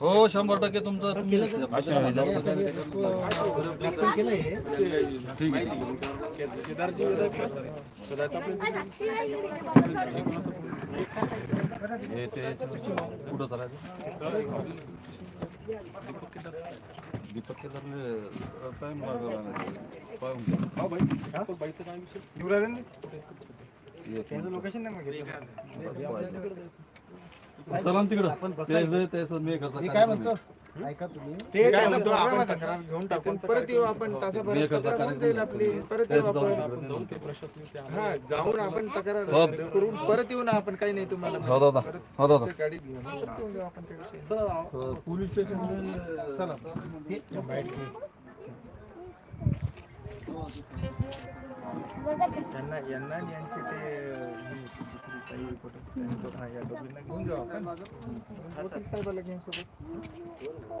हो शंभर टक्के तुमचं ठीक आहे. हे ते कुठं चालायचं. दीपक काय मार्ग. युवराजांनी येत. त्यांचं लोकेशन नाही मागितलं. चला ना तिकडं. ते मी काय म्हणतो? ऐका तुम्ही. ते काय म्हणतो? आपण तक्रार घेऊन टाकून परत येऊ आपण तासाभरात मी करता तक्रार होऊन जाईल आपली. परत येऊ आपण. हा जाऊन आपण तक्रार हो. करून परत येऊ ना आपण काही नाही तुम्हाला हो दादा हो दादा तुमच्या गाडीत घेऊन परत येऊन जाऊ आपण काही विषय नाही. अ, पोलीस स्टेशन चला. यांना यांना आणि यांचे ते अं, ही दुसरी काही फोटो त्यांनी हा, या दोघींना घेऊन जाऊ. आपण वकील साहेबाला घेऊन सोबत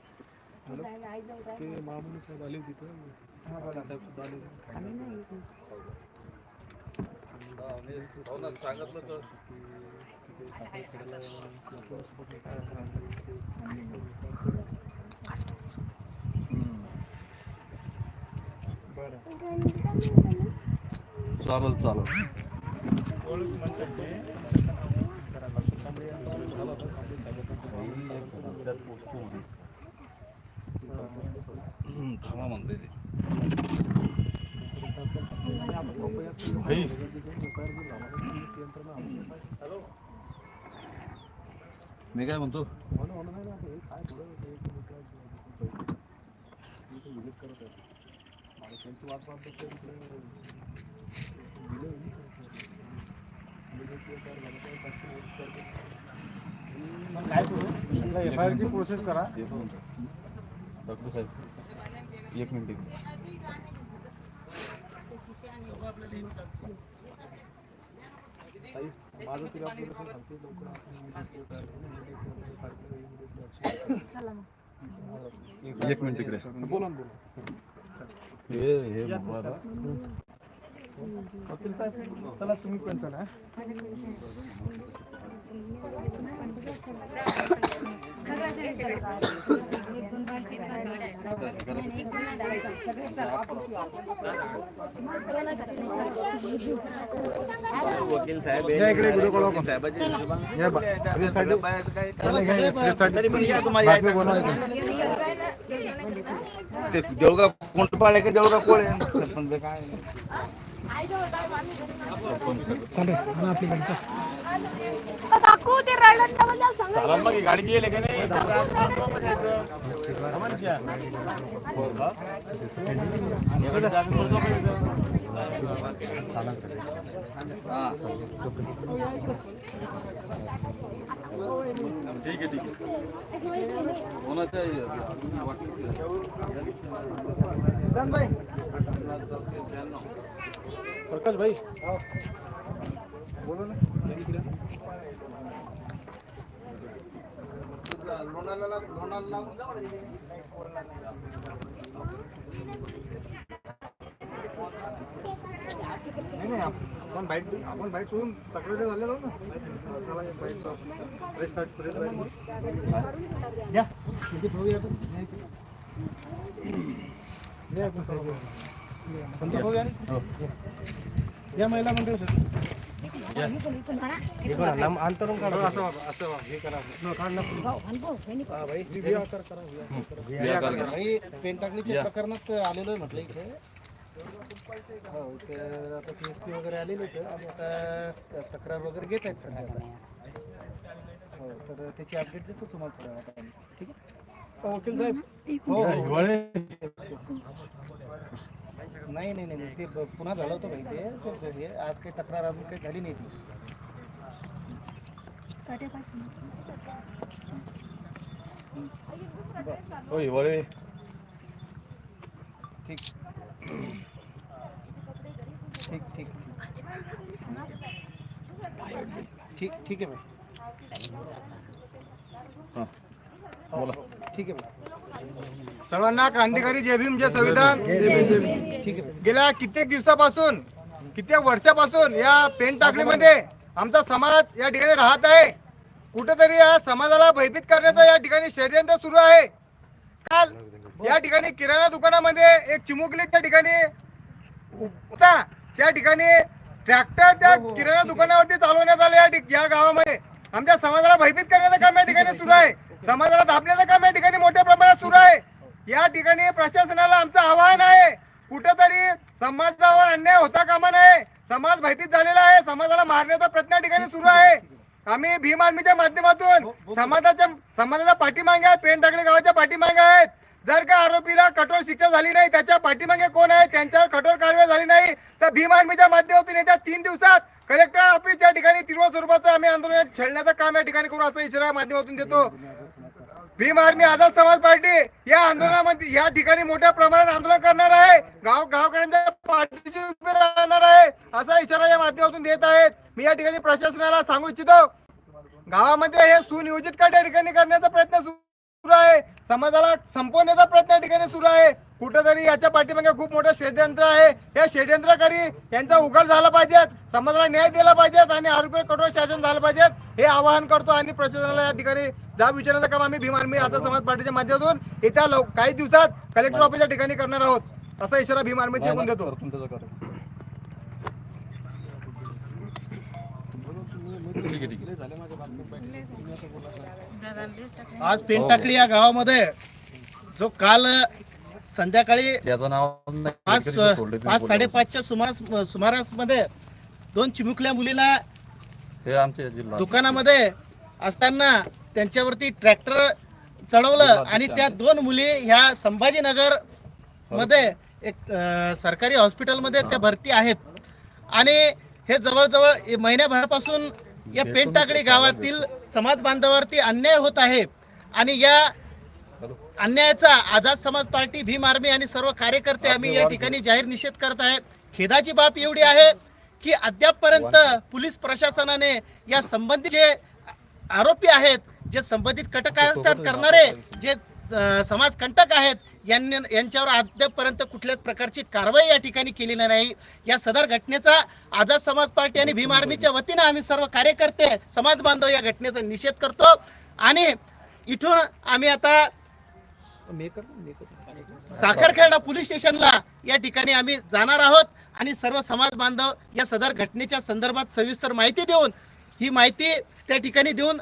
ना, सांगितलं तर. हम्म. बरं चालेल चालेल ओळख म्हणतात ते करायला सुकांबळे यांचं सगळं झालं होतं. कांबळे साहेबांकडे हम्म, थांबा म्हणते ते मी काय म्हणतो काय करू एफ आय ची प्रोसेस करा डॉक्टर साहेब एक मिनिट माझं सांगते लवकर एक मिनिट इकडे. बोला बोला. हे हे वकील साहेब चला तुम्ही पण चला वकील साहेब या इकडे व्हिडिओ कॉल आपण या बा- या, बातमी ते देवगा कोण पाळे का देवगा कोण सरपंच काय काकू ते रडत मला सांगा गाडी गेले का नाही? ठीक आहे ठीक आहे प्रकाश भाई. बोलो ना. नाही नाही आपण बाईट आपण बाईट सोडून तक्रार झाले जाऊ ना चला बाईट प्रेस स्टार्ट बाईट या किती भाऊ या आपण या आपण या. संत भाऊ या या महिला मंडळ सर अंतरून काढा. असं असं. हे करा. न, काढ ना. हा, बाई, व्हिडिओ कर, करा, व्हिडिओ कर. व्हिडिओ कर, करा. हे पेन टाकणीचे प्रकरणच आलेलं आहे म्हटलं इथे हो ते आता पी एस पी वगैरे आलेले होते आणि आता तक्रार वगैरे घेत आहेत सध्या आता. हो तर त्याची अपडेट देतो तुम्हाला थोड्या वेळात आम्ही. ठीक आहे? वकील साहेब. हो हो. हिवाळे नाही नाही नाही. ते ब- पुन्हा झालं होतं भाई ते हे आज काही तक्रार अजून काही झाली नाही ती हो हिवाळे ठीक ठीक ठीक ठीक ठीक आहे भाई. हो, बोला. हो, ठीक आहे भाई सर्वांना क्रांतिकारी जय भीम जय संविधान. गेल्या कित्येक दिवसापासून कित्येक वर्षापासून या पेन टाकळीमध्ये आमचा समाज या ठिकाणी राहत आहे. कुठेतरी या समाजाला भयभीत करण्याचं या ठिकाणी षडयंत्र सुरू आहे. काल या ठिकाणी किराणा दुकानामध्ये एक चिमुकली त्या ठिकाणी होता त्या ठिकाणी ट्रॅक्टर त्या किराणा दुकानावरती चालवण्यात आले या या गावामध्ये. आमच्या समाजाला भयभीत करण्याचं काम या ठिकाणी सुरू आहे. समाजाला दाबण्याचं काम या ठिकाणी मोठ्या प्रमाणात सुरू आहे. या ठिकाणी प्रशासनाला आमचं आवाहन आहे. कुठंतरी समाजावर अन्याय होता कामा नये. समाज भयभीत झालेला आहे. समाजाला मारण्याचा प्रयत्न ठिकाणी सुरू आहे. आम्ही भीम आर्मीच्या माध्यमातून समाजाच्या समाजाच्या पाठीमागे आहेत पेन टाकळे गावाच्या पाठीमागे आहेत. जर का आरोपीला कठोर शिक्षा झाली नाही त्याच्या पाठीमागे कोण आहे? त्यांच्यावर कठोर कारवाई झाली नाही. तर भीम आर्मीच्या माध्यमातून येत्या तीन दिवसात कलेक्टर ऑफिस या ठिकाणी तिरुवा स्वरूपाचं आम्ही आंदोलन छेडण्याचं काम या ठिकाणी करू असं इशारा माध्यमातून देतो. भीम आर्मी आझाद समाज पार्टी या आंदोलनामध्ये या ठिकाणी मोठ्या प्रमाणात आंदोलन करणार आहे. गाव गावकऱ्यांच्या पाठीशी उभे राहणार आहे असा इशारा या माध्यमातून देत आहेत. मी या ठिकाणी प्रशासनाला सांगू इच्छितो. गावामध्ये हे सुनियोजित कट या ठिकाणी करण्याचा प्रयत्न सुरू आहे. समाजाला संपवण्याचा प्रयत्न या ठिकाणी सुरू आहे. कुठंतरी याच्या पाठीमागे खूप मोठं षडयंत्र आहे. या षडयंत्रकारी यांचा उघड झाला पाहिजेत समाजाला न्याय दिला पाहिजेत आणि आरोपी कठोर शासन झालं पाहिजेत. हे आवाहन करतो आणि प्रशासनाला या ठिकाणी जाब विचारण्याचं काम आम्ही भीम आर्मी आता समाज पार्टीच्या माध्यमातून येत्या लव काही दिवसात कलेक्टर ऑफिसच्या ठिकाणी करणार आहोत. असा इशारा भीम आर्मी जिंकून देतो. आज पेनटाकडी या गावामध्ये जो काल संध्याकाळी त्याचं नाव नाही पाच पाच. साडेपाचच्या सुमारास सुमारासमध्ये दोन चिमुकल्या मुलीला हे आमचे जिल्हा दुकानामध्ये असताना त्यांच्यावरती ट्रॅक्टर चढवलं आणि त्या दोन मुली ह्या संभाजीनगरमध्ये एक अं, सरकारी हॉस्पिटलमध्ये त्या भरती आहेत. आणि हे जवळजवळ महिन्याभरापासून या पेनटाकडी गावातील समाज बांधवावरती अन्याय होत आहे. आणि या. अन्यायाचा आझाद समाज पार्टी भीम आर्मी आणि सर्व कार्यकर्ते आम्ही या ठिकाणी जाहीर निषेध करत आहेत. खेदाची बाब एवढी आहे की अद्यापपर्यंत पोलीस प्रशासनाने या संबंधित जे आरोपी आहेत जे संबंधित कटकारस्थान करणारे जे समाज कंटक आहेत यांनी यांच्यावर अद्यापपर्यंत कुठल्याच प्रकारची कारवाई या ठिकाणी केलेली नाही. या सदर घटनेचा आझाद समाज पार्टी आणि भीम आर्मीच्या वतीनं आम्ही सर्व कार्यकर्ते समाज बांधव या घटनेचा निषेध करतो. आणि इथून आम्ही आता साखरखेडा पोलीस स्टेशनला या ठिकाणी आम्ही जाणार आहोत आणि सर्व समाज बांधव या सदर घटनेच्या संदर्भात सविस्तर माहिती देऊन ही माहिती त्या ठिकाणी देऊन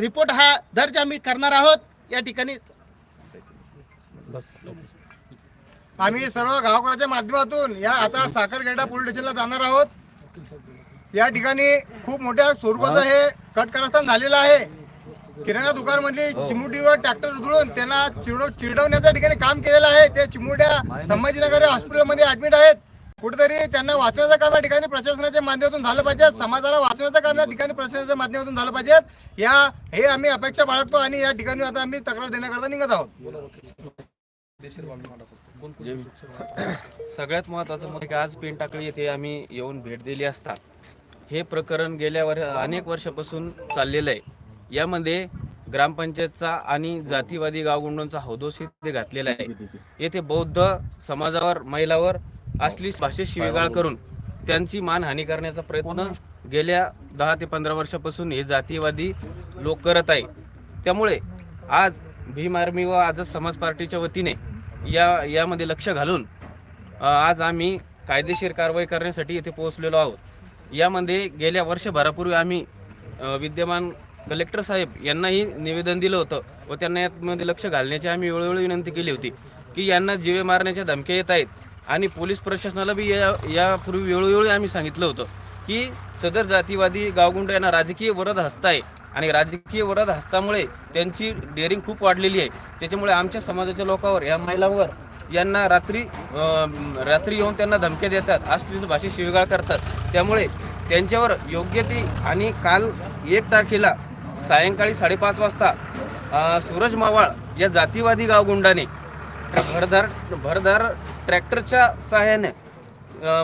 रिपोर्ट हा दर्ज आम्ही करणार आहोत. या ठिकाणी बस आम्ही सर्व गावकऱ्याच्या माध्यमातून या आता साखरखेडा पोलीस स्टेशनला जाणार आहोत. या ठिकाणी खूप मोठ्या स्वरूपाचं हे कट कारस्थान झालेलं आहे. किराणा दुकान मधली चिमुटीवर ट्रॅक्टर उधळून त्यांना चिडव चिडवण्याच्या ठिकाणी काम केलेलं आहे. ते चिमुट्या संभाजीनगर हॉस्पिटलमध्ये ऍडमिट आहेत. कुठेतरी त्यांना वाचवण्याचं काम या ठिकाणी प्रशासनाच्या माध्यमातून झालं पाहिजे. समाजाला वाचवण्याचं काम या ठिकाणी प्रशासनाच्या माध्यमातून झालं पाहिजे. या हे आम्ही अपेक्षा बाळगतो आणि या ठिकाणी आता आम्ही तक्रार देण्याकरता निघत आहोत. सगळ्यात महत्त्वाचं म्हणजे आज पेनटाकळी येथे आम्ही येऊन भेट दिली असता. हे प्रकरण गेल्या वर अनेक वर्षापासून चाललेलं आहे. यामध्ये ग्रामपंचायतचा आणि जातीवादी गावगुंडांचा हौदोस इथे घातलेला आहे. येथे बौद्ध समाजावर महिलावर असली भाषेत शिवेगाळ करून त्यांची मानहानी करण्याचा प्रयत्न गेल्या दहा ते पंधरा वर्षापासून हे जातीवादी लोक करत आहे. त्यामुळे आज भीम आर्मी व आजच समाज पार्टीच्या वतीने या यामध्ये लक्ष घालून आज आम्ही कायदेशीर कारवाई करण्यासाठी इथे पोहोचलेलो आहोत. यामध्ये गेल्या वर्षभरापूर्वी आम्ही विद्यमान कलेक्टर साहेब यांनाही निवेदन दिलं होतं व त्यांना यामध्ये लक्ष घालण्याची आम्ही वेळोवेळी विनंती केली होती की यांना जीवे मारण्याच्या धमक्या येत आहेत. आणि पोलीस प्रशासनाला बी या यापूर्वी वेळोवेळी आम्ही सांगितलं होतं की सदर जातीवादी गावगुंड यांना राजकीय वरद आहे. आणि राजकीय वरद हस्तामुळे त्यांची डेअरिंग खूप वाढलेली आहे. त्याच्यामुळे आमच्या समाजाच्या लोकांवर या महिलांवर यांना रात्री रात्री येऊन त्यांना धमक्या देतात अस्पृश्य भाषेत शिवीगाळ करतात. त्यामुळे त्यांच्यावर योग्य ती आणि काल एक तारखेला सायंकाळी साडेपाच वाजता सूरज मावाळ या जातीवादी गावगुंडाने भरधार भरधार ट्रॅक्टरच्या सहाय्याने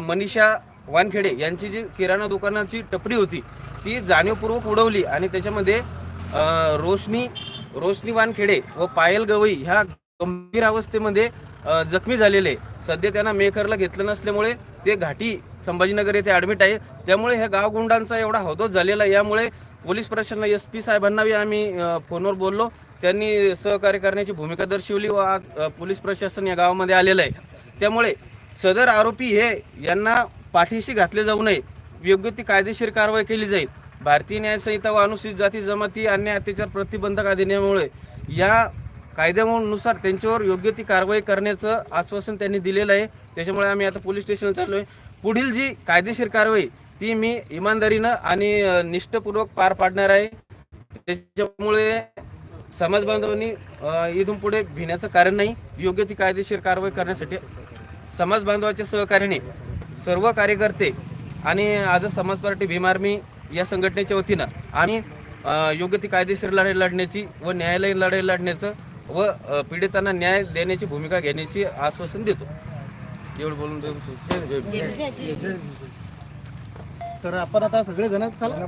मनीषा वानखेडे यांची जी किराणा दुकानाची टपरी होती ती जाणीवपूर्वक उडवली आणि त्याच्यामध्ये रोशनी रोशनी वानखेडे व पायल गवई ह्या गंभीर अवस्थेमध्ये जखमी झालेले सध्या त्यांना मेकरला घेतलं नसल्यामुळे ते घाटी संभाजीनगर येथे ॲडमिट आहे त्यामुळे ह्या गावगुंडांचा एवढा हौदोस झालेला आहे. यामुळे पोलीस प्रशासनाला एस पी साहेबांनाही आम्ही फोनवर बोललो. त्यांनी सहकार्य करण्याची भूमिका दर्शवली व आज पोलीस प्रशासन या गावामध्ये आलेलं आहे. त्यामुळे सदर आरोपी हे यांना पाठीशी घातले जाऊ नये. योग्य ती कायदेशीर कारवाई केली जाईल. भारतीय न्यायसंहिता व अनुसूचित जाती जमाती अन्याय अत्याचार प्रतिबंधक अधिनियमामुळे या कायद्यानुसार त्यांच्यावर योग्य ती कारवाई करण्याचं आश्वासन त्यांनी दिलेलं आहे. त्याच्यामुळे आम्ही आता पोलीस स्टेशनला चाललो आहे पुढील जी कायदेशीर कारवाई ती मी इमानदारीनं आणि निष्ठपूर्वक निष्ठापूर्वक पार पाडणार आहे. त्याच्यामुळे समाज बांधवांनी इथून पुढे भिण्याचं कारण नाही योग्य ती कायदेशीर कारवाई करण्यासाठी समाज बांधवाच्या सहकार्याने सर्व कार्यकर्ते आणि आज समाज पार्टी भीमार्मी या संघटनेच्या वतीनं आम्ही योग्य ती कायदेशीर लढाई लढण्याची व न्यायालयीन लढाई लढण्याचं व पीडितांना न्याय देण्याची भूमिका घेण्याची आश्वासन देतो. एवढं बोलून देऊ तर आपण आता सगळेजण चला.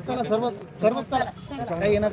चला सर्व सर्व चला. काही येणार